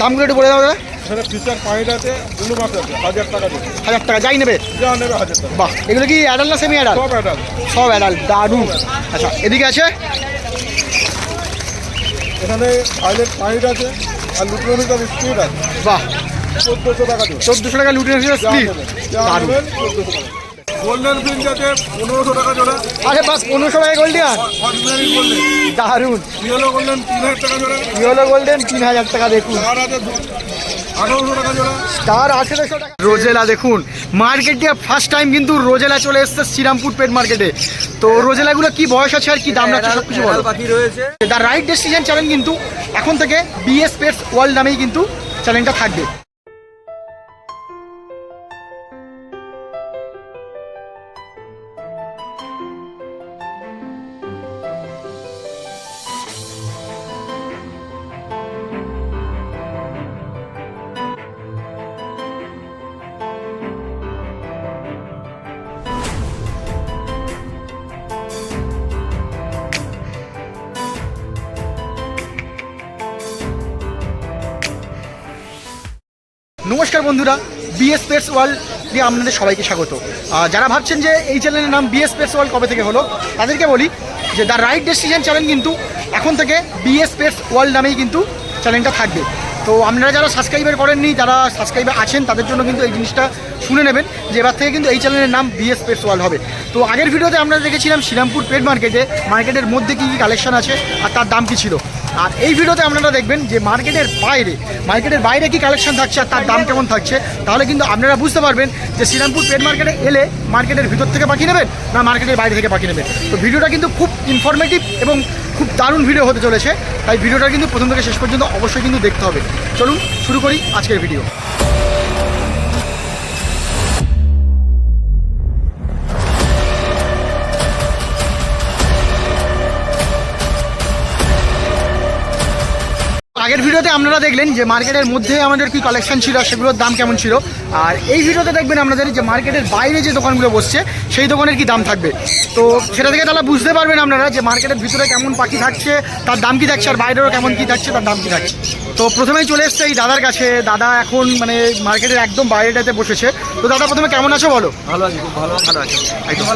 দামগুলো একটু বলে দাও দাদা। এখানে ফিচার পয়েন্ট আছে ব্লু মাছ আছে হাজার টাকা দেবে হাজার টাকা যাই নেবে। যা নেবে হাজার টাকা। বাহ এগুলো কি অ্যাডাল না সেমি অ্যাডাল সব অ্যাডাল সব অ্যাডাল দারুণ। আচ্ছা এদিকে আছে? এখানে পাইলেট পয়েন্ট আছে আর লুট্রোমিটার স্পিড আছে। বাহ। চোদ্দোশো টাকা চোদ্দোশো টাকা লুটে যা স্পিড দারুণ। চোদ্দোশো টাকা। গোল্ডেন ফিঞ্চ পনেরোশো টাকা জোড়া। আরে বাস পনেরোশো টাকা গোল্ডিয়ান অর্ডিনারি গোল্ডেন দারুণ। ইয়েলো গোল্ডেন তিন হাজার টাকা জোড়া। ইয়েলো গোল্ডেন তিন হাজার টাকা দেখুন। স্টার আঠেরোশো টাকা রোজেলা দেখুন। মার্কেটে ফার্স্ট টাইম কিন্তু রোজেলা চলে এসছে শ্রীরামপুর পেট মার্কেটে তো রোজেলাগুলো কি বয়স আছে আর কি দাম রাখছে সব কিছু বলো। রয়েছে। দ্য রাইট ডেস্টিনেশন চ্যানেল কিন্তু এখন থেকে বিএস পেটস ওয়ার্ল্ড নামেই কিন্তু চ্যানেলটা থাকবে। নমস্কার বন্ধুরা বিএস পেটস ওয়ার্ল্ড দিয়ে আপনাদের সবাইকে স্বাগত। যারা ভাবছেন যে এই চ্যানেলের নাম বিএস পেটস ওয়ার্ল্ড কবে থেকে হলো, তাদেরকে বলি যে দ্য রাইট ডেস্টিনেশন চ্যানেল কিন্তু এখন থেকে বিএস পেটস ওয়ার্ল্ড নামেই কিন্তু চ্যানেলটা থাকবে। তো আপনারা যারা সাবস্ক্রাইবার করেননি, যারা সাবস্ক্রাইবার আছেন, তাদের জন্য কিন্তু এই জিনিসটা শুনে নেবেন যে এবার থেকে কিন্তু এই চ্যানেলের নাম বিএস পেটস ওয়ার্ল্ড হবে। তো আগের ভিডিওতে আমরা দেখেছিলাম শ্রীরামপুর পেট মার্কেটে মার্কেটের মধ্যে কী কী কালেকশন আছে আর তার দাম কী ছিল? আর এই ভিডিওতে আপনারা দেখবেন যে মার্কেটের বাইরে মার্কেটের বাইরে কি কালেকশন থাকছে আর তার দাম কেমন থাকছে, তাহলে কিন্তু আপনারা বুঝতে পারবেন যে শ্রীরামপুর পেট মার্কেটে এলে মার্কেটের ভিতর থেকে পাখি নেবেন না মার্কেটের বাইরে থেকে পাখি নেবেন। তো ভিডিওটা কিন্তু খুব ইনফরমেটিভ এবং খুব দারুণ ভিডিও হতে চলেছে, তাই ভিডিওটা কিন্তু প্রথম থেকে শেষ পর্যন্ত অবশ্যই কিন্তু দেখতে হবে। চলুন শুরু করি আজকের ভিডিও আগের ভিডিওতে আপনারা দেখলেন যে মার্কেটের মধ্যে আমাদের কি কালেকশন ছিল সেগুলোর দাম কেমন ছিল। আর এই ভিডিওতে দেখবেন আপনাদের যে মার্কেটের বাইরে যে দোকানগুলো বসছে সেই দোকানের কি দাম থাকবে। তো সেটা থেকে তাহলে বুঝতে পারবেন আপনারা যে মার্কেটের ভিতরে কেমন পাখি থাকছে তার দাম কি থাকছে আর বাইরেও কেমন কি থাকছে তার দাম কি থাকছে। তো প্রথমেই চলে এসছে এই দাদার কাছে। দাদা এখন মানে মার্কেটের একদম বাইরেটাতে বসেছে। তো দাদা প্রথমে কেমন আছো বলো? ভালো আছি খুব ভালো ভালো আছি। একদম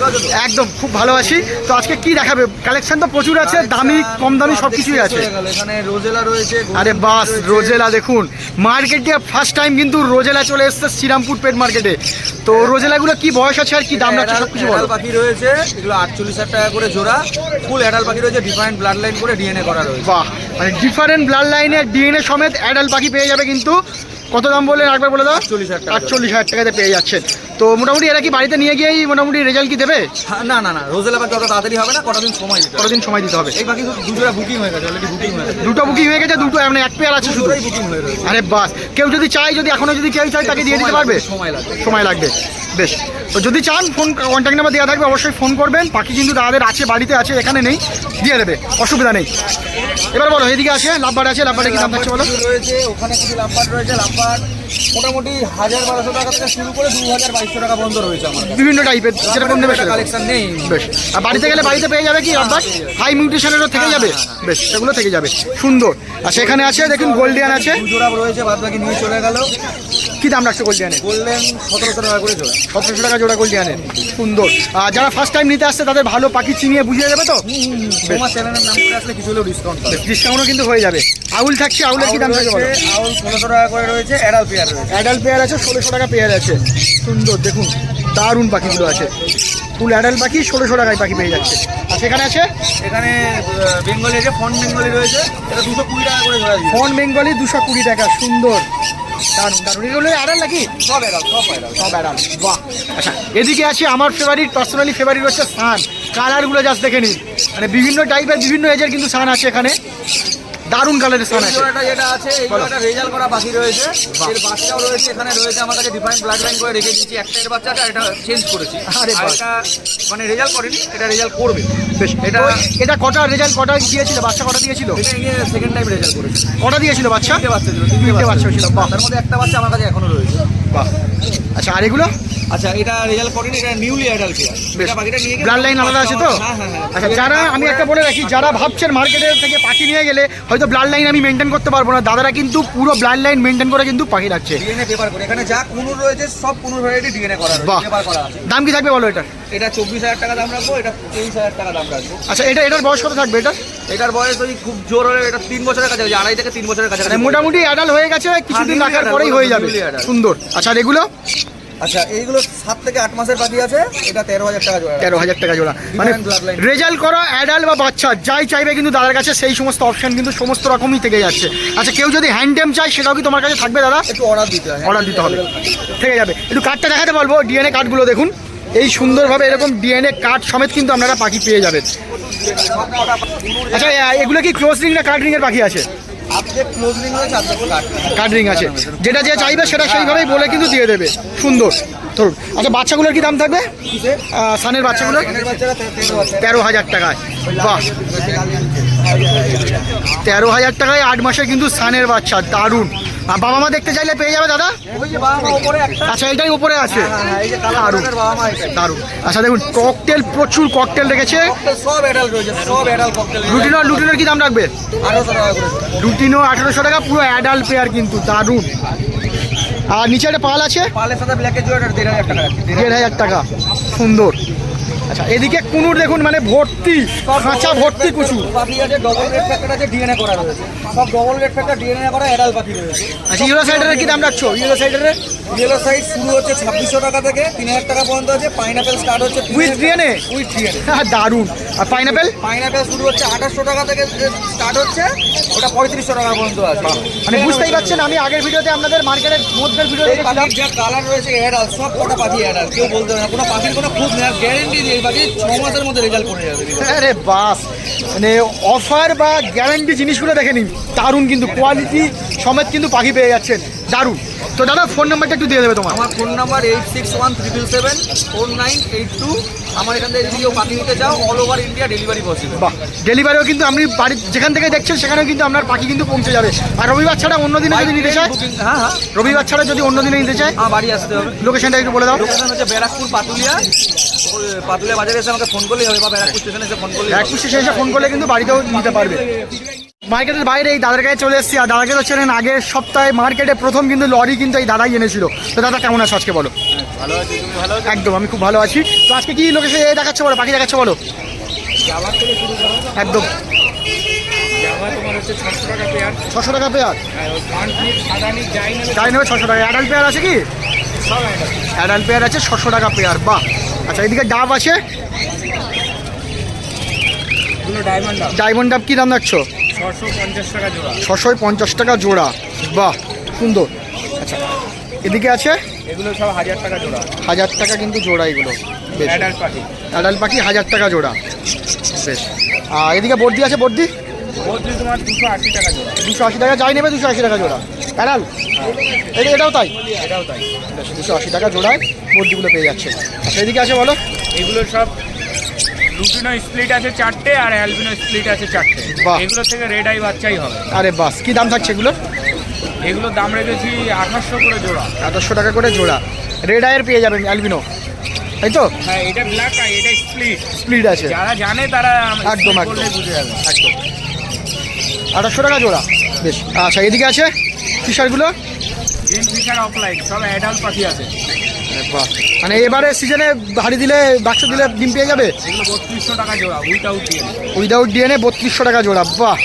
একদম খুব ভালো আছি। তো আজকে কি দেখাবে? কালেকশন তো প্রচুর আছে দামি কম দামি সব কিছুই আছে এখানে রোজেলা রয়েছে আরে বাস রোজেলা দেখুন। মার্কেটে ফার্স্ট টাইম কিন্তু রোজেলা চলে এসছে শ্রীরামপুর পেট মার্কেটে তো রোজেলাগুলো কি বয়স আছে আর কি? দাম রাখছে সব কিছু বলো। পাখি রয়েছে এগুলো আটচল্লিশ হাজার টাকা করে জোড়া। ফুল অ্যাডাল পাখি রয়েছে ডিফারেন্ট ব্লাড লাইন করে ডিএনএ করা রয়েছে। বাহ মানে ডিফারেন্ট ব্লাড লাইনের ডিএনএ সমেত অ্যাডাল পাখি পেয়ে যাবে কিন্তু কত দাম বললেন? একবার বলে দাও। 48,000 টাকা। আটচল্লিশ হাজার টাকাতে পেয়ে যাচ্ছেন। তো মোটামুটি এরা কি বাড়িতে নিয়ে গিয়েই মোটামুটি রেজাল্ট কি দেবে? হ্যাঁ, না না না রোজেলা পাখি অত তাড়াতাড়ি হবে না কটা দিন সময় দিতে হবে। কতদিন সময় দিতে হবে? এই পাখি তো দু বুকিং হয়ে গেছে অলরেডি বুকিং হয়ে গেছে। দুটো বুকিং হয়ে গেছে দুটো মানে এক পেয়ার আছে শুধু? বুকিং হয়ে রয়েছে। আরে বাস কেউ যদি চায় যদি এখনও যদি কেউ চায় তাকে দিয়ে দিতে পারবে? সময় লাগবে সময় লাগবে। বেশ। তো যদি চান ফোন কন্ট্যাক্ট নাম্বার দেওয়া থাকবে অবশ্যই ফোন করবেন। পাখি কিন্তু দাদাদের আছে বাড়িতে আছে এখানে নেই দিয়ে দেবে অসুবিধা নেই। এবার বলো এদিকে আছে লাভবার আছে লাভবারে কি দাম থাকছে বলো? রয়েছে ওখানে কিছু লাম্বার রয়েছে লাম্বার মোটামুটি হাজার বারোশো টাকা থেকে শুরু করে দু হাজার বাইশশো টাকা বন্ধ রয়েছে আমার বিভিন্ন টাইপের যেরকম নেবে। কালেকশন নেই। বেশ। আর বাড়িতে গেলে বাড়িতে পেয়ে যাবে কি লাভবার হাই মিউটেশনেরও থেকে যাবে? বেশ সেগুলো থেকে যাবে। সুন্দর। আর সেখানে আছে দেখুন গোল্ডিয়ান আছে। জোড়া রয়েছে বাদ বাকি নিয়ে চলে গেল। কি দাম রাখছে গোল্ডিয়ানে বললেন সতেরোশো টাকা করে জোড়া। সতেরোশো টাকা জোড়া গোল্ডিয়ানের সুন্দর। আর যারা ফার্স্ট টাইম নিতে আসছে তাদের ভালো পাখি চিনিয়ে বুঝিয়ে যাবে তো? তোমার চ্যানেলের নাম করে আসলে কিছু হলেও ডিসকাউন্ট ডিসকাউন্টও কিন্তু হয়ে যাবে। আউল থাকছে আউলের কি দাম থাকছে আউল ষোলোশো টাকা করে রয়েছে অ্যাডাল পেয়ার রয়েছে। অ্যাডাল্ট পেয়ার আছে ষোলোশো টাকা পেয়ার আছে। সুন্দর দেখুন দারুণ পাখিগুলো আছে। ফুল অ্যাডাল্ট পাখি ষোলোশো টাকায় পাখি পেয়ে যাচ্ছে। আর সেখানে আছে? এখানে বেঙ্গলি আছে ফন বেঙ্গলি রয়েছে এটা দুশো কুড়ি টাকা করে দিচ্ছে ফন বেঙ্গলি দুশো কুড়ি টাকা সুন্দর। দারুণ দারুণ। এগুলো অ্যাডাল নাকি? সব অ্যাডাল সব অ্যাডাল সব অ্যাডাল বাহ। আচ্ছা এদিকে আছে আমার ফেভারিট পার্সোনালি ফেভারিট হচ্ছে সান কালারগুলো জাস্ট দেখে নিন। মানে বিভিন্ন টাইপের বিভিন্ন এজের কিন্তু সান আছে এখানে। দারুণ কালারের সান আছে। এটা যেটা আছে এই একটা রেজাল করা বাকি রয়েছে। এর বাচ্চাও রয়েছে এখানে রয়েছে। আমার কাছে ডিফারেন্ট ব্লাড লাইন করে রেখে দিয়েছি। একটা এর বাচ্চাটা এটা চেঞ্জ করেছি। আরে এটা মানে রেজাল্ট করেনি এটা রেজাল্ট করবে। বেশ। এটা এটা- কটা রেজাল্ট কটা দিয়েছিল? বাচ্চা কটা দিয়েছিল? এটা সেকেন্ড টাইম রেজাল্ট করেছে। কটা দিয়েছিল বাচ্চা? তিনটে বাচ্চা ছিল তিনটে বাচ্চা ছিল তার মধ্যে একটা বাচ্চা আমার কাছে এখনও রয়েছে। বাহ। আচ্ছা আর এগুলো? আচ্ছা এটা রেজাল্ট করেনি এটা নিউলি অ্যাডাল্ট বেশ। এটা বাকিটা নিয়ে ব্লাড লাইন আলাদা আছে তো? হ্যাঁ হ্যাঁ হ্যাঁ। আচ্ছা যারা আমি একটা বলে রাখি যারা ভাবছেন মার্কেটের থেকে পাখি নিয়ে গেলে হয়তো ব্লাড লাইন আমি মেনটেন করতে পারব না। দাদারা কিন্তু পুরো ব্লাড লাইন মেনটেন করে কিন্তু পাখি রাখছে। ডিএনএ পেপার করে। এখানে যা কুনুর রয়েছে সব কুনুর ভ্যারাইটি ডিএনএ করা বাহ। রয়েছে পেপার করা আছে। দাম কি থাকবে বলো এটার? এটা চব্বিশ হাজার টাকা দাম রাখব এটা তেইশ হাজার টাকা দাম রাখব। আচ্ছা এটা এটার বয়স কত থাকবে এটা? এটার বয়স ওই খুব জোর হলে এটা তিন বছরের কাছাকাছি আড়াই থেকে তিন বছরের কাছাকাছি মানে মোটামুটি অ্যাডাল হয়ে গেছে কিছুদিন newly রাখার পরেই হয়ে যাবে। সুন্দর। আচ্ছা এগুলো? আচ্ছা এইগুলো সাত থেকে আট মাসের পাখি আছে এটা তেরো হাজার টাকা জোড়া। তেরো হাজার টাকা জোড়া। মানে রেজাল্ট করো অ্যাডাল বা বাচ্চা যাই চাইবে কিন্তু দাদার কাছে সেই সমস্ত অপশন কিন্তু সমস্ত রকমই থেকে যাচ্ছে। আচ্ছা কেউ যদি হ্যান্ড টেম চায় সেটাও কি তোমার কাছে থাকবে দাদা? একটু অর্ডার দিতে হয় অর্ডার দিতে হবে। থেকে যাবে। একটু কার্ডটা দেখাতে বলব ডিএনএ কার্ডগুলো দেখুন। এই সুন্দরভাবে এরকম ডিএনএ কাঠ সমেত কিন্তু আপনারা পাখি পেয়ে যাবেন। আচ্ছা এগুলো কি ক্লোজ রিং না কার্ড রিংয়ের পাখি আছে? কার্ড রিং আছে। যেটা যে চাইবে সেটা সেইভাবেই বলে কিন্তু দিয়ে দেবে। সুন্দর। ধরুন আচ্ছা বাচ্চাগুলোর কি দাম থাকবে? সানের তে- তেরো হাজার টাকায়। বাহ। তেরো হাজার টাকায় আট মাসে কিন্তু সানের বাচ্চা, দারুণ। আর বাবা মা দেখতে চাইলে পেয়ে যাবে দাদা? আচ্ছা এটাই উপরে আছে। দারুণ দারুণ। আচ্ছা দেখুন, ককটেল, প্রচুর ককটেল রেখেছে। লুটিনো, লুটিনোর কি দাম রাখবে? লুটিনো আঠারোশো টাকা, পুরো অ্যাডাল্ট পেয়ার কিন্তু, দারুণ। আর নিচে একটা পাল আছে? পালের সাথে ব্ল্যাকের জোড়া দেড় হাজার টাকা দেড় হাজার টাকা। সুন্দর। আচ্ছা এদিকে কুনুর দেখুন মানে ভর্তি খাঁচা ভর্তি কুচু পাখি আছে ডবল রেড ফ্যাক্টর আছে ডিএনএ করা রয়েছে। সব ডবল রেড ফ্যাক্টর ডিএনএ করা অ্যাডাল্ট পাখি রয়েছে। আচ্ছা ইউরো সাইডের কি দাম রাখছো? ইউরো সাইডের ইয়েলো সাইজ শুরু হচ্ছে ছাব্বিশশো টাকা থেকে তিন হাজার টাকা পর্যন্ত আছে পাইনাপেল স্টার্ট হচ্ছে উইথ ডিএনএ উইথ ডিএনএ দারুণ। আর পাইনাপেল পাইনাপেল শুরু হচ্ছে আঠাশশো টাকা থেকে স্টার্ট হচ্ছে ওটা পঁয়ত্রিশশো টাকা পর্যন্ত আছে। মানে বুঝতেই পারছেন আমি আগের ভিডিওতে আপনাদের মার্কেটের মধ্যের ভিডিও দেখেছিলাম। যা কালার রয়েছে অ্যাডাল সব কটা পাখি অ্যাডাল কেউ বলতে পারে না। কোনো পাখির কোনো খুব গ্যারেন্টি দিয়ে আরে বাস মানে অফার বা গ্যারান্টি জিনিসগুলো দেখে নিন। দারুণ কিন্তু কোয়ালিটি সমেত কিন্তু পাখি পেয়ে যাচ্ছেন। দারুণ। তো দাদা ফোন নাম্বারটা একটু দিয়ে দেবে তোমার আমার phone number eight six one triple seven four nine eight two আমার এখান থেকে যদি কেউ পাখি নিতে চাও all over India delivery possible বাহ ডেলিভারিও কিন্তু আপনি বাড়ি যেখান থেকে দেখছেন সেখানেও কিন্তু আপনার পাখি কিন্তু পৌঁছে যাবে। আর রবিবার ছাড়া অন্য দিনে যদি নিতে চায় হ্যাঁ হ্যাঁ। রবিবার ছাড়া যদি অন্য দিনে নিতে চায় বাড়ি আসতে হবে। লোকেশনটা একটু বলে দাও। লোকেশন হচ্ছে ব্যারাকপুর পাতুলিয়া। পাতুলিয়া বাজারে এসে আমাকে ফোন করলেই হবে বা ব্যারাকপুর স্টেশনে এসে ফোন এক হবে। পুষে শেষে ফোন করলে কিন্তু বাড়িতেও নিতে পারবে। মার্কেটের বাইরে এই দাদার কাছে চলে এসেছি। আর দাদাকে তো ছিলেন আগের সপ্তাহে মার্কেটে প্রথম কিন্তু লরি কিন্তু এই দাদাই এনেছিল। তো দাদা কেমন আছো আজকে বলো? ভালো আছি তুমি ভালো একদম আমি খুব ভালো আছি। তো আজকে কি লোকেশন এ দেখাচ্ছে বলো পাখি দেখাচ্ছে বলো? একদম। ছশো টাকা পেয়ার। নিক যাই নেবে। ছশো টাকা। অ্যাডাল্ট পেয়ার আছে কি? অ্যাডাল্ট। পেয়ার আছে ছশো টাকা পেয়ার বাহ। আচ্ছা এদিকে ডাব আছে? ডায়মন্ড ডাব ডায়মন্ড ডাব কি দাম রাখছো? ছশো পঞ্চাশ টাকা জোড়া। বাহ সুন্দর। আচ্ছা এদিকে আছে? এগুলো সব হাজার টাকা জোড়া। হাজার টাকা কিন্তু জোড়া এগুলো। বেশ। অ্যাডাল্ট পাখি। পাখি হাজার টাকা জোড়া। বেশ। আর এদিকে বর্দি আছে বর্দি? তোমার দুশো আশি টাকা জোড়া। দুশো আশি টাকা যাই নেবে দুশো আশি টাকা জোড়া। অ্যাডাল এটা এটাও তাই? এটাও তাই। দুশো আশি টাকা জোড়ায় বর্দিগুলো পেয়ে যাচ্ছে। আচ্ছা এদিকে আছে বলো। এগুলো সব লুটিনো স্প্লিট আছে চারটে আর অ্যালবিনো স্প্লিট আছে চারটে। বাহ। এগুলো থেকে রেড আই বাচ্চাই হবে। আরে বাস কি দাম থাকছে এগুলো? এগুলোর দাম রেখেছি আঠাশশো করে জোড়া। আঠাশশো টাকা করে জোড়া। রেড আয়ের পেয়ে যাবেন অ্যালবিনো তাই তো? হ্যাঁ এটা ব্ল্যাক আই এটা স্প্লিট স্প্লিড আছে। যারা জানে তারা একদম, একদম। বুঝে যাবে। একদম। আঠাশশো টাকা জোড়া। বেশ। আচ্ছা এদিকে আছে? ফিশারগুলো গ্রিন ফিশার অফলাইন সব অ্যাডাল্ট পাখি আছে। মানে এবারে সিজনে হাড়ি দিলে বাক্স দিলে ডিম পেয়ে যাবে? বত্রিশশো টাকা জোড়া উইদাউট ডিএনএ বত্রিশশো টাকা জোড়া বাহ!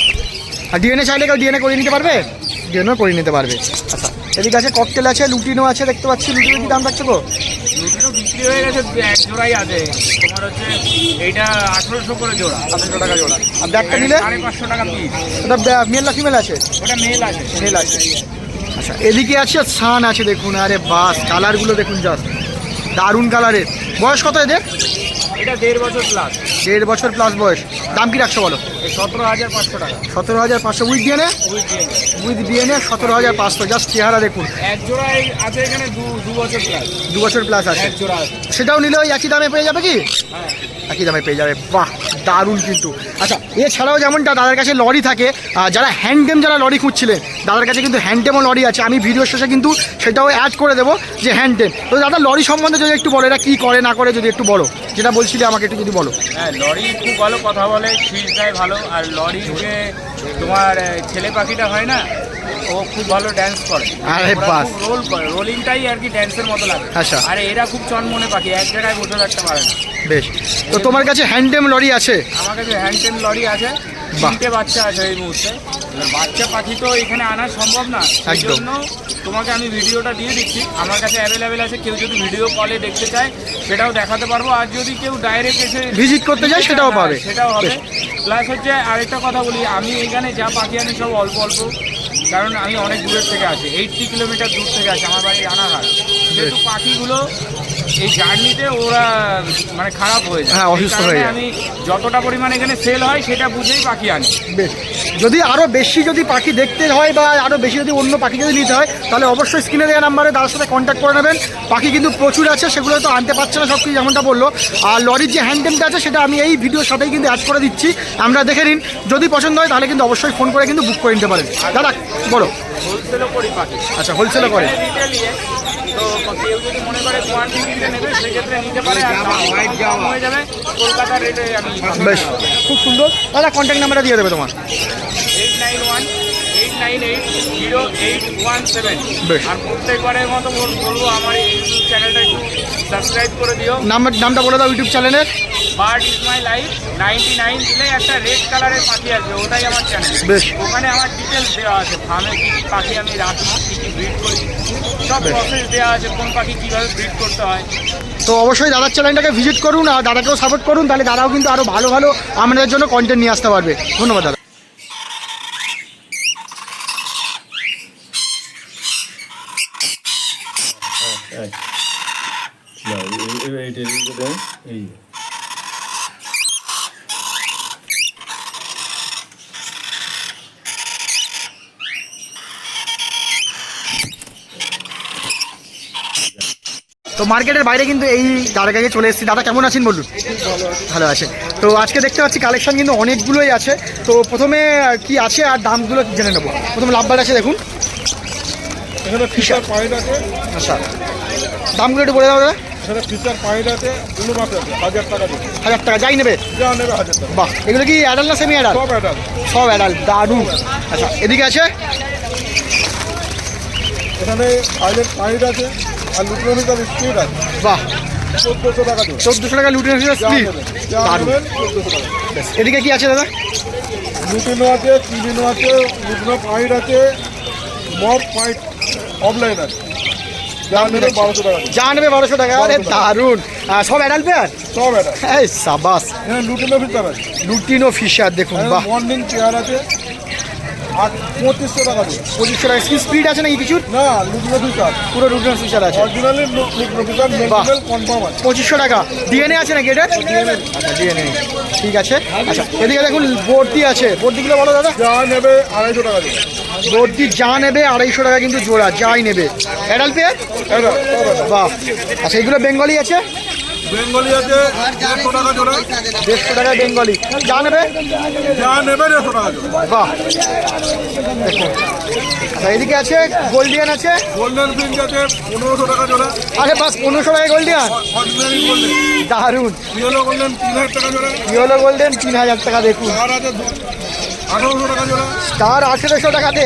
আর ডিএনএ চাইলে কেউ ডিএনএ করে নিতে পারবে? ডিএনএও করে নিতে পারবে। আচ্ছা এদিকে আছে ককটেল আছে লুটিনো আছে দেখতে পাচ্ছি লুটিনো কি দাম রাখছে গো? লুটিনো বিক্রি হয়ে গেছে এক জোড়াই আছে। তোমার হচ্ছে এইটা আঠেরোশো করে জোড়া। আঠারোশো টাকা জোড়া। আর ব্যাগটা নিলে? সাড়ে পাঁচশো টাকা পিস ওটা মেল না ফিমেল আছে? ওটা মেল আছে। মেল আছে। আচ্ছা এদিকে আছে সান আছে দেখুন আরে বাস কালারগুলো দেখুন জাস্ট দারুণ কালারের। বয়স কত এদের? এটা দেড় বছর প্লাস দেড় বছর প্লাস বয়স। দাম কি রাখছো বলো? সতেরো হাজার পাঁচশো টাকা। সতেরো হাজার পাঁচশো। উইথ ডিএনএ উইথ ডিএনএ সতেরো হাজার পাঁচশো। জাস্ট চেহারা দেখুন। এক জোড়া আছে এখানে দু বছর প্লাস দু বছর প্লাস আছে। সেটাও নিলে ওই একই দামে পেয়ে যাবে কি? হ্যাঁ। একই দামে পেয়ে যাবে। বাহ! দারুণ কিন্তু। আচ্ছা এছাড়াও যেমনটা দাদার কাছে লরি থাকে যারা হ্যান্ডেম যারা লরি খুঁজছিলেন, দাদার কাছে কিন্তু হ্যান্ডেমও লরি আছে। আমি ভিডিও শেষে কিন্তু সেটাও অ্যাড করে দেবো যে হ্যান্ডেম তো দাদা, লরি সম্বন্ধে যদি একটু বলো এটা কী করে, না করে যদি একটু বলো। যেটা বলছিলে, আমাকে একটু যদি বলো। হ্যাঁ লরি খুব ভালো কথা বলে সিট দেয় ভালো। আর লরি যে তোমার ছেলে পাখিটা হয় না ও খুব ভালো ড্যান্স করে। আরে বাস। রোল করে রোলিংটাই আর কি ড্যান্সের মতো লাগে। আচ্ছা। আর এরা খুব চনমনে পাখি এক জায়গায় বসে থাকতে পারে না। বেশ। তো তোমার কাছে হ্যান্ডেম লরি আছে? আমার কাছে হ্যান্ড টেন লরি আছে। তিনটে বাচ্চা আছে এই মুহূর্তে। বাচ্চা পাখি তো এখানে আনা সম্ভব না। একদম। জন্য তোমাকে আমি ভিডিওটা দিয়ে দিচ্ছি। আমার কাছে অ্যাভেলেবেল আছে কেউ যদি ভিডিও কলে দেখতে চায় সেটাও দেখাতে পারব। আর যদি কেউ ডাইরেক্ট এসে Visit করতে চায়, সেটাও হ্যাঁ, পাবে। সেটাও হবে। প্লাস হচ্ছে আরেকটা কথা বলি আমি এখানে যা পাখি আনি সব অল্প অল্প। কারণ আমি অনেক দূরের থেকে আসি এইটটি কিলোমিটার দূর থেকে আসি আমার বাড়ি রানাঘাট যেহেতু পাখিগুলো এই জার্নিতে ওরা মানে খারাপ হয়ে যায়। হ্যাঁ, অসুস্থ হয়ে যায়। আমি যতটা পরিমাণ এখানে সেল হয় সেটা বুঝেই পাখি আনি। বেশ। যদি আরও বেশি যদি পাখি দেখতে হয় বা আরও বেশি যদি অন্য পাখি যদি নিতে হয় তাহলে অবশ্যই স্ক্রিনে দেওয়া নাম্বারে তার সাথে কন্ট্যাক্ট করে নেবেন। পাখি কিন্তু প্রচুর আছে সেগুলো তো আনতে পারছে না সব কিছু যেমনটা বলল। আর লরির যে হ্যান্ডেমটা আছে সেটা আমি এই ভিডিওর সাথেই কিন্তু অ্যাড করে দিচ্ছি। আমরা দেখে নিন যদি পছন্দ হয় তাহলে কিন্তু অবশ্যই ফোন করে কিন্তু বুক করে নিতে পারেন। দাদা বলো। হোলসেলও করি পাখি। আচ্ছা হোলসেলও করে তো কেউ যদি মনে করে কোয়ান্টিটিতে নেবে সেক্ষেত্রে নিতে পারে হয়ে যাবে। কলকাতার রেটে আমি বেশ খুব সুন্দর। দাদা কন্ট্যাক্ট নাম্বারটা দিয়ে দেবে তোমার। Eight nine one nine eight zero eight one seven আর প্রত্যেকবারের মতো বলব আমার এই ইউটিউব চ্যানেলটা একটু সাবস্ক্রাইব করে দিও। নাম্বার নামটা বলে দাও ইউটিউব চ্যানেলের bird is my life ninety nine দিলে একটা রেড কালারের পাখি আছে ওটাই আমার চ্যানেল বেশ। ওখানে আমার ডিটেলস দেওয়া আছে ফার্মে কী কী পাখি আমি রাখি কী কী ব্রিড করি সব প্রসেস দেওয়া আছে কোন পাখি কীভাবে ব্রিড করতে হয়। তো অবশ্যই দাদার চ্যানেলটাকে ভিজিট করুন আর দাদাকেও সাপোর্ট করুন তাহলে দাদাও কিন্তু আরও ভালো ভালো আমাদের জন্য কন্টেন্ট নিয়ে আসতে পারবে। ধন্যবাদ দাদা না, এই- এই- এইটা এইটা দেন, এই তো মার্কেটের বাইরে কিন্তু এই দাদার কাছে চলে এসেছি। দাদা কেমন আছেন বলুন? ভালো আছে তো আজকে দেখতে পাচ্ছি কালেকশন কিন্তু অনেকগুলোই আছে। তো প্রথমে কি আছে আর দামগুলো জেনে নেব। প্রথমে লাভবার আছে দেখুন। এখানে ফিচার পয়েন্ট আছে। আচ্ছা। দামগুলো একটু বলে দাও দাদা। এখানে ফিচার পয়েন্ট আছে হাজার টাকা হাজার টাকা যাই নেবে। যা নেবে হাজার টাকা। বাহ এগুলো কি অ্যাডাল না সেমি অ্যাডাল সব অ্যাডাল সব অ্যাডাল দারুণ। আচ্ছা এদিকে আছে? এখানে হাজার পয়েন্ট আছে। আর লুট্রোমিটার স্পিড আছে। বাহ। চোদ্দোশো টাকা চোদ্দোশো টাকা। লুটেন স্পিড এদিকে কি আছে দাদা? লুটিনো আছে চিলিনো আছে লুটিনো পয়েন্ট আছে মব পয়েন্ট অফলাইন আছে। যা নেবে বারোশো টাকা আরে আহ, সব অ্যাডাল পেয়ার সব অ্যাডাল এই সাবাস। লুটিনো আছে। লুটিনো ফিশার দেখুন বাহ। মর্নিং চেয়ার আছে। আর পঁচিশশো টাকা দিয়ে। পঁচিশশো টাকা। স্পিড আছে নাকি কিছুর? না লুটিনো ফিচার পুরো লুটিনো ফিশার আছে। Originally lutino Fischer. Medical confirm আছে। পঁচিশশো টাকা। ডিএনএ আছে নাকি এটা আচ্ছা ডিএনএ ঠিক আছে। আচ্ছা এদিকে দেখুন বর্দি আছে। বর্দিগুলো বলো দাদা? যা নেবে আড়াইশো টাকা দিয়ে। বর্দি যা নেবে আড়াইশো টাকা কিন্তু জোড়া যাই নেবে। অ্যাডাল পেয়ার বাহ। আচ্ছা এইগুলো বেঙ্গলি আছে? বেঙ্গলি আছে দেড়শো টাকা জোড়া। দেড়শো টাকা বেঙ্গলি। যা নেবে? যা নেবে দেড়শো টাকা জোড়া। বাহ। এদিকে আছে গোল্ডিয়ান আছে। গোল্ডেন ফিঞ্চ আছে পনেরোশো টাকা জোড়া। আরে বাস পনেরোশো টাকা গোল্ডিয়ান? দারুণ। ইয়েলো গোল্ডেন তিন হাজার টাকা জোড়া। ইয়েলো গোল্ডেন তিন হাজার টাকা দেখুন। আঠারোশো টাকা জোড়া। স্টার আঠেরোশো টাকাতে।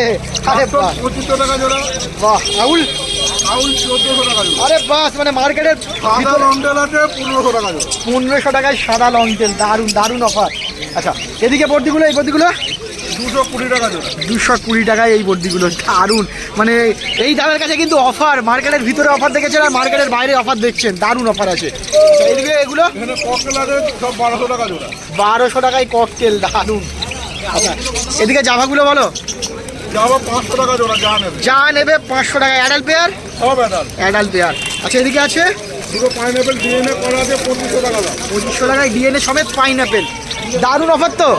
আরে পঁচিশশো টাকা জোড়া। বাহ রাহুল। আরে বাস মানে সাদা আছে পনেরোশো টাকা পনেরোশো টাকায় সাদা দারুণ দারুণ অফার আচ্ছা এদিকে বর্দিগুলো এই বর্দিগুলো? দুশো কুড়ি টাকা দুশো কুড়ি টাকায় এই বর্দিগুলো দারুণ। মানে এই দামের কাছে কিন্তু অফার মার্কেটের ভিতরে অফার দেখেছেন আর মার্কেটের বাইরে অফার দেখছেন দারুণ অফার আছে। আচ্ছা, এদিকে এগুলো? বারোশো টাকা বারোশো টাকায় ককটেল দারুণ। আচ্ছা এদিকে জামাগুলো বলো। পাঁচশো টাকা জোড়া যা নেবে। যা নেবে পাঁচশো টাকা। Adult pair? সব অ্যাডাল অ্যাডাল পেয়ার। আচ্ছা এদিকে আছে? দুটো পাইনাপেল ডিএনএ করা আছে পঁচিশশো টাকা দাম। পঁচিশশো টাকায় ডিএনএ সমেত পাইনাপেল দারুণ অফার তো?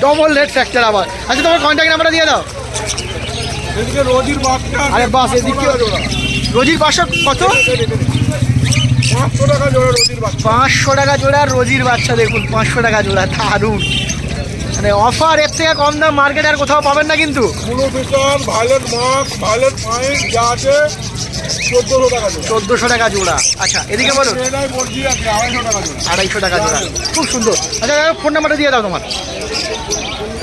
ডবল রেট ফ্যাক্টর আবার। আচ্ছা তোমার কন্ট্যাক্ট নাম্বারটা দিয়ে দাও। এদিকে রোজির বাচ্চা আরে বাস, এদিকে- রোজির পাঁচশো কত? পাঁচশো টাকা জোড়া রোজির বাচ্চা। পাঁচশো টাকা জোড়া রোজির বাচ্চা দেখুন পাঁচশো টাকা জোড়া দারুণ। মানে অফার এর থেকে কম দাম মার্কেটে আর কোথাও পাবেন না কিন্তু। Blue Fischer violet mask violet pine যা আছে চোদ্দোশো টাকা চোদ্দোশো টাকা জোড়া। আচ্ছা এদিকে এটাই মর্জি আড়াইশো টাকা জোড়া। খুব সুন্দর। আচ্ছা ফোন নাম্বারটা দিয়ে দাও তোমার।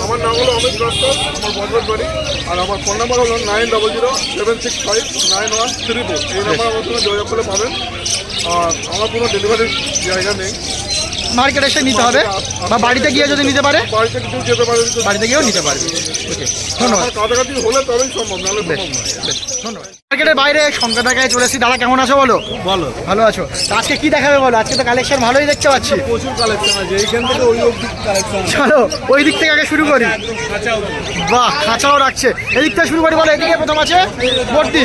আমার নাম হলো অমিত দত্ত আমার বজবজ বাড়ি। আর আমার ফোন নাম্বার হলো nine double zero seven six five nine one three four এই নাম্বার আমার সঙ্গে যোগাযোগ করলে পাবেন। আর আমার কোনো ডেলিভারির জায়গা নেই। মার্কেটে এসে নিতে হবে। বা বাড়িতে গিয়ে যদি নিতে পারে বাড়িতে কিছু যেতে পারে বাড়িতে গিয়েও নিতে পারবে। ওকে ধন্যবাদ। কাছাকাছি হলে তবেই সম্ভব নাহলে ধন্যবাদ। মার্কেটের বাইরে সংখ্যা দেখায় চলে এসেছি। দাদা কেমন আছো বলো? বলো ভালো আছো। আজকে কি দেখাবে বলো? আজকে তো কালেকশন ভালোই দেখতে পাচ্ছি। প্রচুর কালেকশন আছে। এইখান থেকে ওই অব্দি কালেকশন চলো ওই দিক থেকে আগে শুরু করি। বাহ খাঁচাও রাখছে। এদিক থেকে শুরু করি বলো এদিকে প্রথম আছে? ভর্তি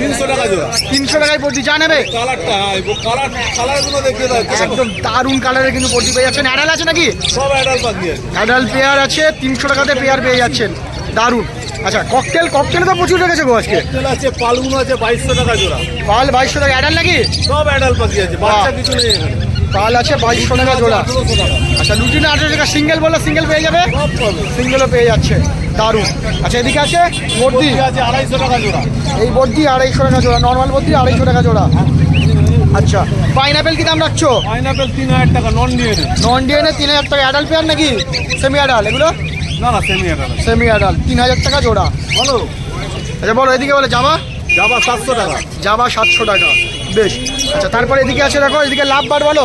তিনশো টাকা জোড়া। তিনশো টাকায় ভর্তি যা নেবে? কালারটা কালার কালারগুলো দেখিয়ে একদম দারুণ কালারের কিন্তু ভর্তি পেয়ে যাচ্ছেন। অ্যাডাল আছে নাকি? সব অ্যাডাল পেয়ার আছে। তিনশো টাকাতে পেয়ার পেয়ে যাচ্ছেন। দারুণ। আচ্ছা ককটেল ককটেলে তো প্রচুর রেখেছে গো আজকে। আছে পালগুলো আছে বাইশশো টাকা জোড়া। পাল বাইশশো টাকা অ্যাডাল নাকি? সব অ্যাডাল পাখি আছে বাচ্চা কিছু নেই এখানে। পাল আছে বাইশশো টাকা জোড়া। আচ্ছা লুটিনে আঠেরো টাকা সিঙ্গেল বললে সিঙ্গেল পেয়ে যাবে? সিঙ্গেলও পেয়ে যাচ্ছে দারুণ। আচ্ছা এদিকে আছে বর্দি। আছে আড়াইশো টাকা জোড়া। এই বর্দি আড়াইশো টাকা জোড়া নর্মাল বর্দি আড়াইশো টাকা জোড়া। আচ্ছা পাইনাপেল কি দাম রাখছো? পাইনাপেল তিন হাজার টাকা নন দিয়ে নন ডিএনএ তিন হাজার টাকা অ্যাডাল পেয়ার নাকি? সেমি অ্যাডাল এগুলো? না না সেমি অ্যাডাল সেমি অ্যাডাল তিন হাজার টাকা জোড়া। বলো। আচ্ছা বলো এদিকে বলে জামা? যাবা সাতশো টাকা। জামা সাতশো টাকা বেশ। আচ্ছা তারপরে এদিকে আছে দেখো এদিকে লাভ বার বলো।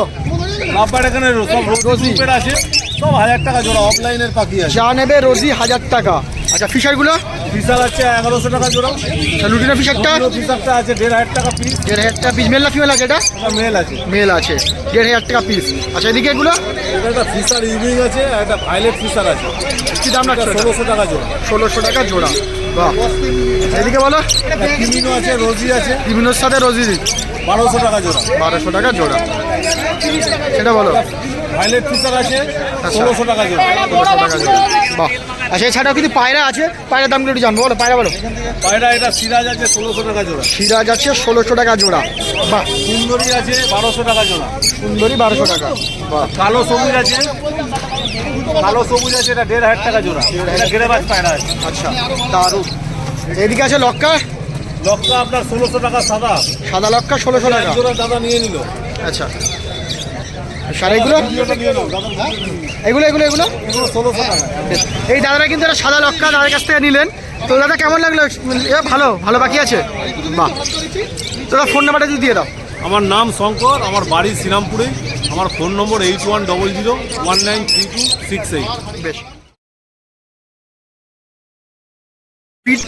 লাভবার এখানে সব রোজি আছে। সব হাজার টাকা জোড়া অফলাইনের পাখি আছে। যা নেবে রোজি হাজার টাকা। আচ্ছা ফিশারগুলো? বিশাল আছে এগারোশো টাকা জোড়া। আচ্ছা লুটিনা ফিশারটা ফিসারটা আছে দেড় হাজার টাকা পিস দেড় হাজার টাকা পিস মেল না ফিমেল আছে এটা? মেল আছে। মেল আছে। দেড় হাজার টাকা পিস আচ্ছা এদিকে এগুলো? এটা একটা ফিসার ইভিং আছে একটা ভাইলেট ফিসার আছে। কি দাম রাখছো? ষোলোশো টাকা জোড়া। ষোলোশো টাকা জোড়া। বাহ। এদিকে বলো। কিমিনো আছে রোজি আছে। বিভিন্নর সাথে রোজি বারোশো টাকা জোড়া। বারোশো টাকা জোড়া। সেটা বলো। ভাইলেট ফিসার আছে ষোলোশো টাকা জোড়া। ষোলোশো টাকা জোড়া। বাহ। আচ্ছা এছাড়াও কিন্তু পায়রা আছে। পায়রার দামগুলো একটু জানব বলো পায়রা বলো। পায়রা এটা সিরাজ আছে ষোলোশো টাকা জোড়া। সিরাজ আছে ষোলোশো টাকা জোড়া। বাহ। সুন্দরী আছে বারোশো টাকা জোড়া। সুন্দরী বারোশো টাকা। বাহ। কালো সবুজ আছে। কালো সবুজ আছে এটা দেড় হাজার টাকা জোড়া। এটা গেরেবাজ পায়রা আছে। আচ্ছা দারুণ। এদিকে আছে লক্কা? লক্কা আপনার ষোলোশো টাকা সাদা। সাদা লক্কা ষোলোশো টাকা। জোড়া দাদা নিয়ে নিল। আচ্ছা। আর এগুলো? এগুলো এগুলো এগুলো। এই দাদারা কিন্তু একটা সাদা লক্কা দাদার কাছ থেকে নিলেন। তো দাদা কেমন লাগল? এ ভালো ভালো বাকি আছে? বাহ। তোরা ফোন নাম্বারটা যদি দিয়ে দাও। আমার নাম শঙ্কর আমার বাড়ি শ্রীরামপুরে। আমার phone number eight one double zero one nine three two six eight বেশ।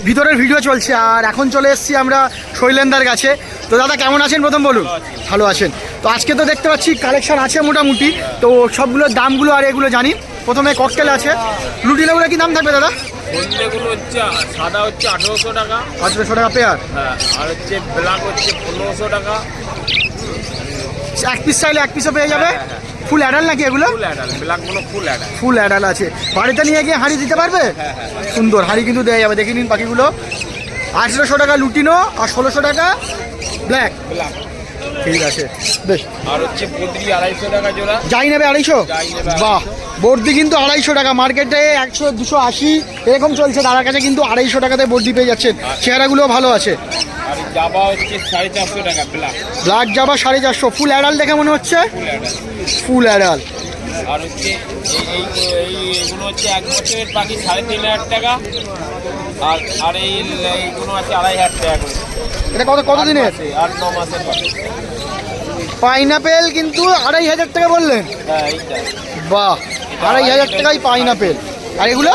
ভিতরের ভিডিও চলছে আর এখন চলে এসেছি আমরা শৈলেন্দার কাছে। তো দাদা কেমন আছেন প্রথম বলুন? ভালো আছেন। তো আজকে তো দেখতে পাচ্ছি কালেকশন আছে মোটামুটি তো সবগুলোর দামগুলো আর এগুলো জানি। প্রথমে ককটেল আছে। লুটিনাগুলো কি দাম থাকবে দাদা? সন্ধ্যেগুলো হচ্ছে সাদা হচ্ছে আঠেরোশো টাকা। আঠেরোশো টাকা পেয়ার? হ্যাঁ আর হচ্ছে ব্ল্যাক হচ্ছে পনেরোশো টাকা। এক পিস চাইলে এক পিসও পেয়ে যাবে? ফুল অ্যাডাল নাকি এগুলো? Full adult full adult full adult আছে। বাড়িতে নিয়ে গিয়ে হাঁড়ি দিতে পারবে? সুন্দর হাঁড়ি কিন্তু দেওয়া যাবে। দেখে নিন পাখিগুলো। আঠেরোশো টাকা লুটিনো আর ষোলোশো টাকা ব্ল্যাক। ব্ল্যাক। ঠিক আছে। বেশ। আর হচ্ছে বদ্রি আড়াইশো টাকা জোড়া। যাই নেবে আড়াইশো? বাহ। বর্দি কিন্তু আড়াইশো টাকা। মার্কেটে একশো দুশো আশি এরকম চলছে। দাদার কাছে কিন্তু আড়াইশো টাকাতে বর্দি পেয়ে যাচ্ছেন। চেহারাগুলো ভালো আছে। জাবা হচ্ছে সাড়ে চারশো টাকা ব্ল্যাক ব্ল্যাক যাবা সাড়ে চারশো ফুল অ্যাডাল দেখে মনে হচ্ছে? Full adult. আর হচ্ছে এই এই এই- এগুলো হচ্ছে এক বছরের পাখি সাড়ে তিন হাজার টাকা। আর আর এই এইগুলো আছে আড়াই হাজার টাকা করে। এটা কত কত দিনের? মাসে, আট ন মাসের পাখি পাইনাপেল কিন্তু আড়াই হাজার টাকা বললেন। হ্যাঁ এইটা। বাহ আড়াই হাজার টাকাই পাইনাপেল। আর এগুলো?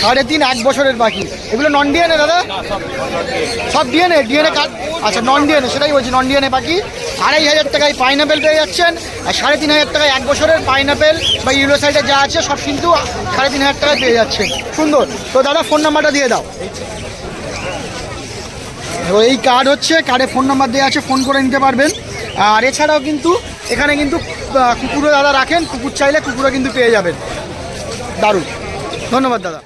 সাড়ে তিন এক বছরের পাখি এগুলো নন ডিএনএ দাদা? সব ডিএনএ ডিএনএ কার্ড আচ্ছা নন ডিএনএ সেটাই বলছি নন ডিএনএ পাখি আড়াই হাজার টাকায় পাইনাপেল পেয়ে যাচ্ছেন আর সাড়ে তিন হাজার টাকায় এক বছরের পাইনাপেল বা ইউরো সাইডে যা আছে সব কিন্তু সাড়ে তিন হাজার টাকায় পেয়ে যাচ্ছেন। সুন্দর। তো দাদা ফোন নাম্বারটা দিয়ে দাও। তো এই কার্ড হচ্ছে কার্ডে ফোন নাম্বার দেওয়া আছে ফোন করে নিতে পারবেন। আর এছাড়াও কিন্তু এখানে কিন্তু কুকুরও দাদা রাখেন কুকুর চাইলে কুকুরও কিন্তু পেয়ে যাবেন। দারুণ। ধন্যবাদ দাদা।